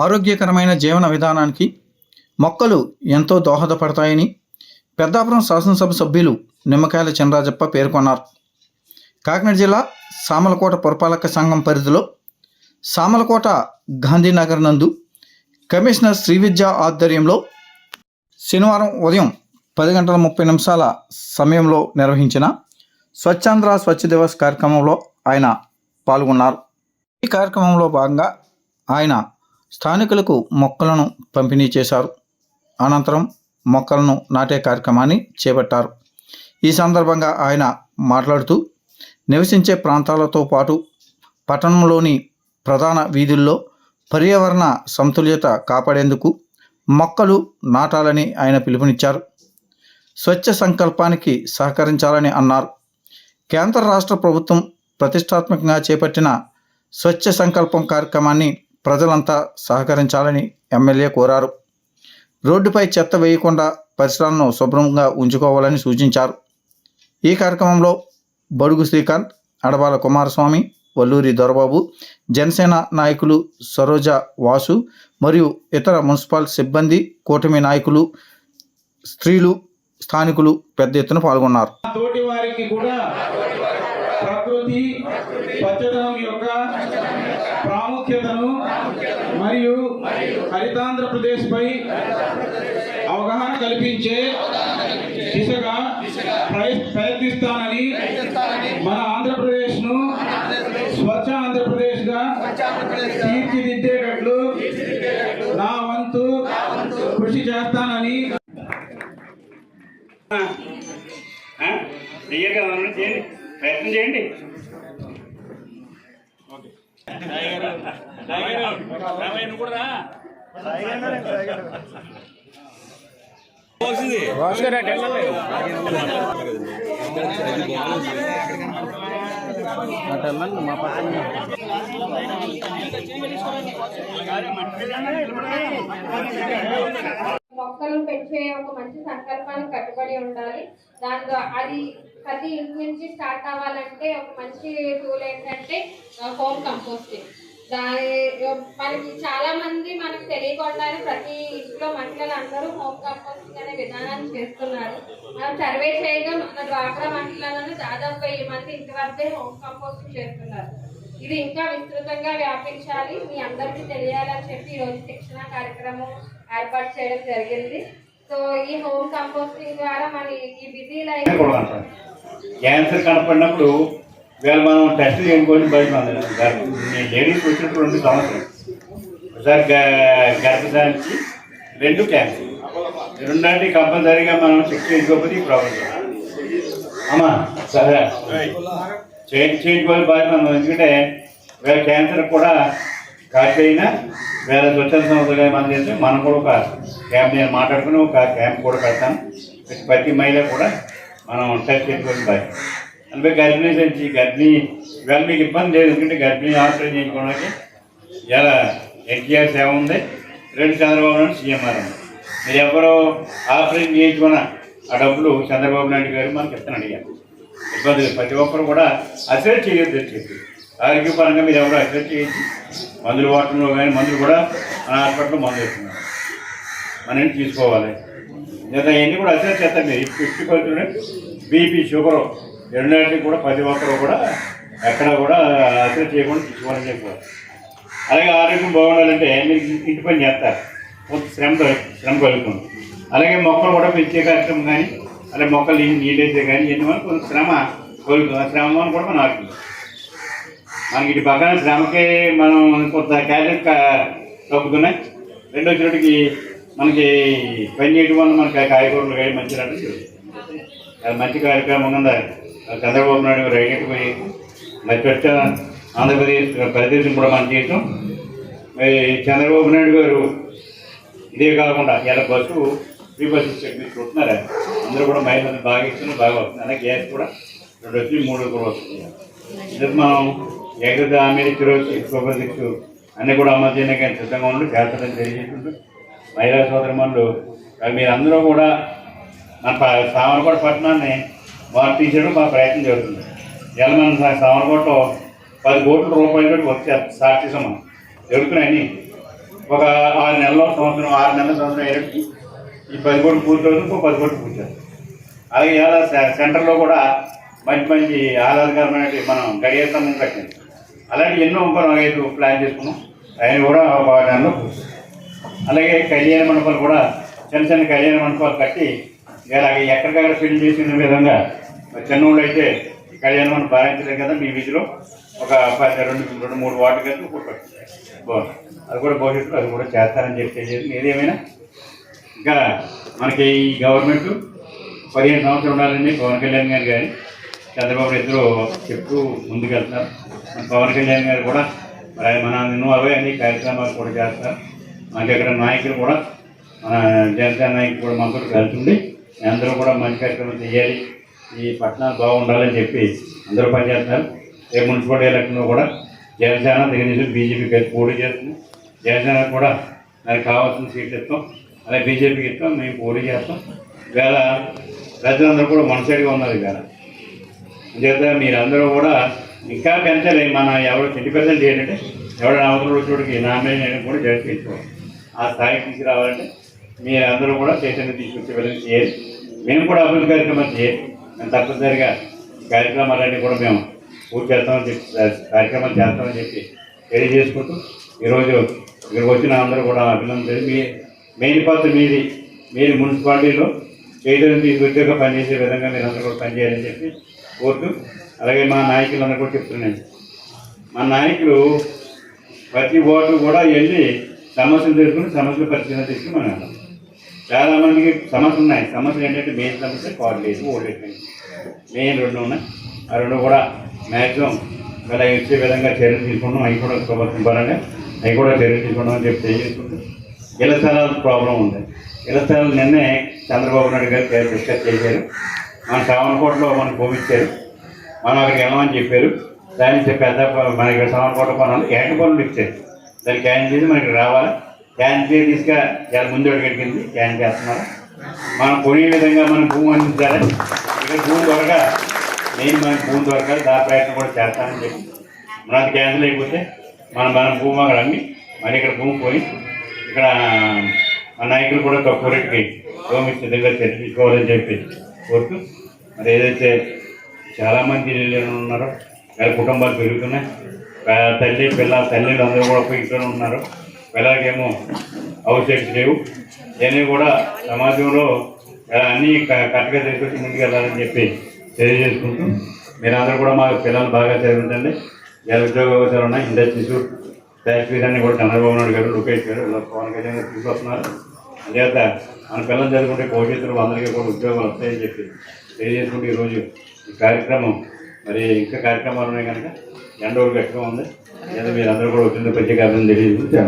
ఆరోగ్యకరమైన జీవన విధానానికి మొక్కలు ఎంతో దోహదపడతాయని పెద్దాపురం శాసనసభ సభ్యులు నిమ్మకాయల చినరాజప్ప పేర్కొన్నారు. కాకినాడ జిల్లా సామలకోట పురపాలక సంఘం పరిధిలో సామలకోట గాంధీనగర్ నందు కమిషనర్ శ్రీవిద్య ఆధ్వర్యంలో శనివారం ఉదయం పది గంటల ముప్పై నిమిషాల సమయంలో నిర్వహించిన స్వచ్ఛాంధ్ర స్వచ్ఛ దివస్ కార్యక్రమంలో ఆయన పాల్గొన్నారు. ఈ కార్యక్రమంలో భాగంగా ఆయన స్థానికులకు మొక్కలను పంపిణీ చేశారు. అనంతరం మొక్కలను నాటే కార్యక్రమాన్ని చేపట్టారు. ఈ సందర్భంగా ఆయన మాట్లాడుతూ నివసించే ప్రాంతాలతో పాటు పట్టణంలోని ప్రధాన వీధుల్లో పర్యావరణ సమతుల్యత కాపాడేందుకు మొక్కలు నాటాలని ఆయన పిలుపునిచ్చారు. స్వచ్ఛ సంకల్పానికి సహకరించాలని అన్నారు. కేంద్ర రాష్ట్ర ప్రభుత్వం ప్రతిష్టాత్మకంగా చేపట్టిన స్వచ్ఛ సంకల్పం కార్యక్రమాన్ని ప్రజలంతా సహకరించాలని ఎమ్మెల్యే కోరారు. రోడ్డుపై చెత్త వేయకుండా పరిసరాలను శుభ్రంగా ఉంచుకోవాలని సూచించారు. ఈ కార్యక్రమంలో బడుగు శ్రీకాంత్ అడబాల కుమారస్వామి వల్లూరి దొరబాబు జనసేన నాయకులు సరోజ వాసు మరియు ఇతర మున్సిపల్ సిబ్బంది కూటమి నాయకులు స్త్రీలు స్థానికులు పెద్ద ఎత్తున పాల్గొన్నారు. తోటి వారికి కూడా ప్రకృతి ప్రాముఖ్యతను మరియు హరితాంధ్రప్రదేశ్ పై అవగాహన కల్పించే దిశగా ప్రయత్నిస్తానని మన ఆంధ్రప్రదేశ్ను స్వచ్ఛ ఆంధ్రప్రదేశ్గా తీర్చిదిద్దేటట్లు నా వంతు కృషి చేస్తానని ప్రయత్నం చేయండి. ప్రయత్నం చేయండి మొక్కలు పెంచే ఒక మంచి సంకల్పానికి కట్టుబడి ఉండాలి. దాని అది ప్రతి ఇంటి నుంచి స్టార్ట్ అవ్వాలంటే ఒక మంచి టూల్ ఏంటంటే హోమ్ కంపోస్టింగ్ దాని మనకి చాలా మంది మనకు తెలియకుండానే ప్రతి ఇంట్లో మహిళలు అందరూ హోమ్ కంపోస్టింగ్ అనే విధానాన్ని చేస్తున్నారు. మనం సర్వే చేయగా మన డ్వాక్రా మహిళలను దాదాపు వెయ్యి మంది ఇంటి హోమ్ కంపోస్టింగ్ చేస్తున్నారు. ఇది ఇంకా విస్తృతంగా వ్యాపించాలి. మీ అందరికీ తెలియాలని చెప్పి ఈరోజు శిక్షణ కార్యక్రమం ఏర్పాటు చేయడం జరిగింది. సో ఈ హోమ్ కంపోస్టింగ్ ద్వారా మన ఈ బిజీ లైఫ్ కూడా అంటారు క్యాన్సర్ కనపడినప్పుడు ఇవాళ మనం టెస్ట్ చేయకపోతే బయట లేడీస్ వచ్చినప్పుడు రెండు సంవత్సరం. ఒకసారి గర్భధానికి రెండు క్యాన్సర్. రెండంటి కంపల్సరీగా మనం చెక్ చేసుకోకపోతే ఈ ప్రాబ్లం అమ్మా సరే. చేయించి చేయించుకోవాలి బాధ్యత ఎందుకంటే వేరే క్యాన్సర్ కూడా కాకపోయినా వేరే స్వచ్ఛంద సంస్థలుగా మనం చేస్తే మనం కూడా ఒక క్యాంప్ నేను మాట్లాడుకుని ఒక క్యాంప్ కూడా పెడతాను ప్రతి- మహిళ కూడా మనం టెస్ట్ చేసుకొని బాధ్యత అందుకే గర్భిణీ నుంచి గర్భిణీ ఇవాళ మీకు ఇబ్బంది లేదు ఎందుకంటే గర్భిణీ ఆపరేషన్ చేయించుకోవడానికి ఇలా ఎన్టీఆర్ సేవ ఉంది. రెండు చంద్రబాబు నాయుడు సీఎంఆర్ ఉంది మీరు ఎవరో ఆపరేషన్ చేయించుకున్న ఆ డబ్బులు చంద్రబాబు నాయుడు గారు మనకి ఇస్తాను అడిగారు. ఇబ్బంది ప్రతి ఒక్కరు కూడా అసలు చేయొద్దు చెప్పి ఆరోగ్యపరంగా మీరు ఎవరో అసలు చేయించి మందులు వాడటంలో కానీ మందులు కూడా మన హాస్పిటల్లో మందులు ఇస్తున్నారు మనం తీసుకోవాలి. లేదా ఇవన్నీ కూడా అసలు చేస్తాం మీరు ఫిఫ్టీ పర్సెంట్ బీపీ షుగర్ రెండింటికి కూడా ప్రతి ఒక్కరు కూడా ఎక్కడ కూడా అసలు చేయకుండా తీసుకోవాలని చెప్పారు. అలాగే ఆరోగ్యం బాగుండాలంటే మీరు ఇంటి పని చేస్తారు. కొంత శ్రమ శ్రమ కలుగుతుంది. అలాగే మొక్కలు కూడా పెంచే కార్యక్రమం కానీ అలాగే మొక్కలు నీళ్ళు అయితే కానీ ఇవన్నీ కొంత శ్రమ కలుగుతుంది. ఆ శ్రమ అని కూడా మనం ఆడుతుంది మనకి ఇటు పక్కన శ్రమకే మనం కొంత క్యారెట్ తగ్గుతున్నాయి రెండో చోటికి మనకి పని చేయడం వల్ల మనకి కాయగూరలు కానీ మంచి రావడం అది మంచి కార్యక్రమం ఉందా? చంద్రబాబు నాయుడు గారు రైట్ పోయి మరి పెద్ద ఆంధ్రప్రదేశ్ ప్రదేశం కూడా మనం చేయటం మరి చంద్రబాబు నాయుడు గారు ఇదే కాకుండా ఇలా బస్సు ఫ్రీ బస్ ఇచ్చారు మీరు చూస్తున్నారా అందరూ కూడా మహిళలు బాగా ఇస్తున్నారు బాగా వస్తుంది అలాగే గ్యాస్ కూడా రెండు వచ్చి మూడు కూడా వస్తుంది ఇది మనం ఏకద హామీ ఇచ్చారు అన్ని కూడా అమలు చేయడానికి సిద్ధంగా ఉండి చేస్తారని తెలియజేస్తుంటూ మహిళా సోదరమణులు మీరందరూ కూడా మన ప- పట్టణాన్ని మార్పించడం మా ప్రయత్నం జరుగుతుంది. ఇలా మన సామర్లకోటలో పది కోట్ల రూపాయలు వచ్చే సాక్షి మనం జరుగుతున్నాయని ఒక ఆరు నెలల సంవత్సరం ఆరు నెలల సంవత్సరం అయ్యేటికి ఈ పది కోట్లు పూర్తవుతుంది ఇంకో పది కోట్లు పూర్తవుతుంది అలాగే ఇలా సె- సెంటర్లో కూడా మంచి మంచి ఆహ్లాదకరమైనటువంటి మనం గడియ సమయం కట్టింది. అలాంటి ఎన్నో ఇంకో నాలుగైదు ప్లాన్ చేసుకున్నాం. ఆయన కూడా బాగానే అలాగే కళ్యాణ మండపాలు కూడా చిన్న చిన్న కళ్యాణ మండపాలు కట్టి ఇలాగ ఎక్కడికక్కడ ఫిల్ చేసిన విధంగా చిన్నోళ్ళు అయితే కళ్యాణ మండపం భావించలేదు కదా మీ వీధిలో. ఒక రెండు రెండు మూడు వాటి కలిసి కూర్చోండి బాగుంది. అది కూడా భవిష్యత్తులో అది కూడా చేస్తారని చెప్పి ఏదేమైనా ఇంకా మనకి ఈ గవర్నమెంట్ పదిహేను సంవత్సరాలు ఉండాలని పవన్ కళ్యాణ్ గారు కానీ చంద్రబాబు ఇద్దరు చెప్తూ ముందుకెళ్తారు. పవన్ కళ్యాణ్ గారు కూడా మన ఎన్నో అవే అన్ని కార్యక్రమాలు కూడా చేస్తారు. మనకి ఇక్కడ నాయకులు కూడా మన జనసేన నాయకులు కూడా మనతో వెళ్తుంది అందరూ కూడా మంచి కార్యక్రమం చేయాలి. ఈ పట్టణాలు బాగుండాలని చెప్పి అందరూ పనిచేస్తారు. రేపు మున్సిపాలిటీ ఎలక్షన్లో కూడా జనసేన తెలుగుదేశం బీజేపీ కలిసి పోటీ చేస్తుంది. జనసేన కూడా దానికి కావాల్సిన సీట్లు ఇస్తాం. అలాగే బీజేపీకి ఇస్తాం. మేము పోటీ చేస్తాం. ఇవాళ ప్రజలందరూ కూడా వన్ సైడ్గా ఉన్నారు ఇవాళ. చేత మీరందరూ కూడా ఇంకా పెంచలే. మన ఎవరు ట్వంటీ పర్సెంట్ ఏంటంటే ఎవడ అవతల చోటుకి నామినేషన్ కూడా జరిపించుకోవాలి ఆ స్థాయికి తీసుకురావాలంటే మీరందరూ కూడా చైతన్య తీసుకొచ్చి వెళ్ళి చేయాలి. మేము కూడా అభివృద్ధి కార్యక్రమాలు చేయాలి. మేము తప్పనిసరిగా కార్యక్రమాలన్నీ కూడా మేము పూర్తి చేస్తామని చెప్పి కార్యక్రమాలు చేస్తామని చెప్పి తెలియజేసుకుంటూ ఈరోజు ఇక్కడికి వచ్చిన అందరూ కూడా అభినందన మీ మెయిన్ పాత్ర మీది. మీరు మున్సిపాలిటీలో చైతన్యం తీసుకొచ్చాక పనిచేసే విధంగా మీరు అందరూ కూడా పనిచేయాలని చెప్పి కోరుతూ అలాగే మా నాయకులందరూ కూడా చెప్తున్నాను. మా నాయకులు ప్రతి ఓటు కూడా వెళ్ళి సమస్యలు తెలుసుకుని సమస్యలు పరిశీలన తీసుకుని మనం వెళ్ళాం చాలా మందికి సమస్యలు ఉన్నాయి. సమస్యలు ఏంటంటే మెయిన్ సమస్య కోఆర్డినేట్ ఓల్డేజ్ మెయిన్ రెండు ఉన్నాయి. ఆ రెండు కూడా మ్యాక్సిమం ఇలా ఇచ్చే విధంగా చర్యలు తీసుకుంటాం అవి కూడా ప్రభుత్వం పరంగా అవి కూడా చర్యలు తీసుకుంటాం అని చెప్పి తెలియజేసుకుంటాం ఇళ్ళ స్థలాల ప్రాబ్లం ఉంది. ఇళ్ళ స్థలాలు నిన్నే చంద్రబాబు నాయుడు గారు డిస్కస్ చేశారు. మన శ్రావణకోటలో మనకు భూమి ఇచ్చారు. మనం అక్కడికి వెళ్ళమని చెప్పారు. దాని నుంచి పెద్ద మనకి శ్రావణకోట కొనాలి ఏక పనులు ఇచ్చారు. దాన్ని క్యాన్ చేసి మనకి రావాలి. క్యాన్ చేసి తీసుగా చాలా ముందు అడిగడిగింది క్యాన్ చేస్తున్నారు. మనం కొనే విధంగా మనం భూమి అందించాలి. ఇక్కడ భూమి దొరక నేను మనకి భూమి దొరకాలి దా ప్రయత్నం కూడా చేస్తానని చెప్పి. మనది క్యాన్సిల్ అయిపోతే మనం మనం భూమి అక్కడ అమ్మి మళ్ళీ ఇక్కడ భూమి పోయి ఇక్కడ మన నాయకులు కూడా తక్కువ రేటుకి భూమి సిద్ధంగా దగ్గర చర్చించుకోవాలని చెప్పి కోరుతూ మరి ఏదైతే చాలామంది ఇళ్ళు ఉన్నారో వాళ్ళ కుటుంబాలు పెరుగుతున్నాయి. తల్లి పిల్ల తల్లిలు అందరూ కూడా ఇంట్లోనే ఉన్నారు. పిల్లలకేమో అవసరం లేవు. ఇవన్నీ కూడా సమాజంలో ఇలా అన్నీ కరెక్ట్గా తీసుకొచ్చి ముందుకు వెళ్ళాలని చెప్పి తెలియజేసుకుంటూ మీరందరూ కూడా మా పిల్లలు బాగా చదివించండి. ఇలా ఉద్యోగ అవసరాలు ఉన్నాయి. ఇండస్ట్రీస్ ఫ్యాక్టరీస్ అన్ని కూడా చంద్రబాబు నాయుడు గారు లోకేష్ గారు ఇలా పవన్ కళ్యాణ్ గారు తీసుకొస్తున్నారు. అంచేత మన పిల్లలు చదువుకుంటే భవిష్యత్తులో అందరికీ కూడా ఉద్యోగాలు వస్తాయని చెప్పి తెలియజేసుకుంటే ఈరోజు ఈ కార్యక్రమం మరి ఇంకా కార్యక్రమాలు ఉన్నాయి కనుక ఎండ గట్టిగా ఉంది. లేదా మీరు అందరూ కూడా వచ్చింది ప్రత్యేక అర్థం తెలియజేసి